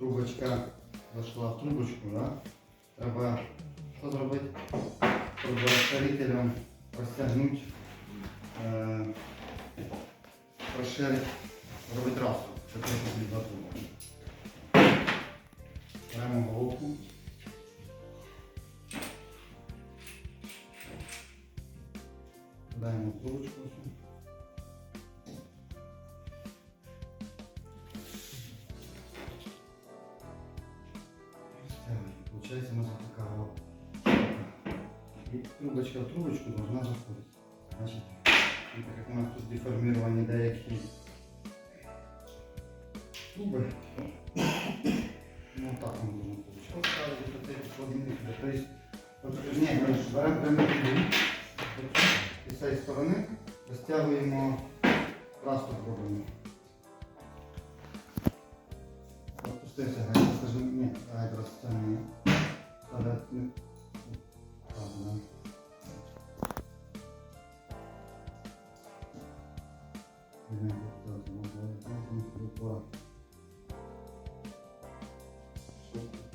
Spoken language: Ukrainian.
трубочка зайшла в трубочку, да? треба що зробити? Щоб розширителем розтягнути, е, розширити, зробити расу, щоб це собі два труби. Беремо головку. Даємо трубочку. Получается у нас вот такая вот. И трубочка в трубочку должна заходить. Значит, так как у нас тут деформирование деякі труби, ну так ми будемо получати. Ставити до цей холодильник, то есть, от, ні, ми ж беремо пряму трубу, і з цієї сторони розтягуємо робимо. Опустився, Ладно. Ага. Так, ну,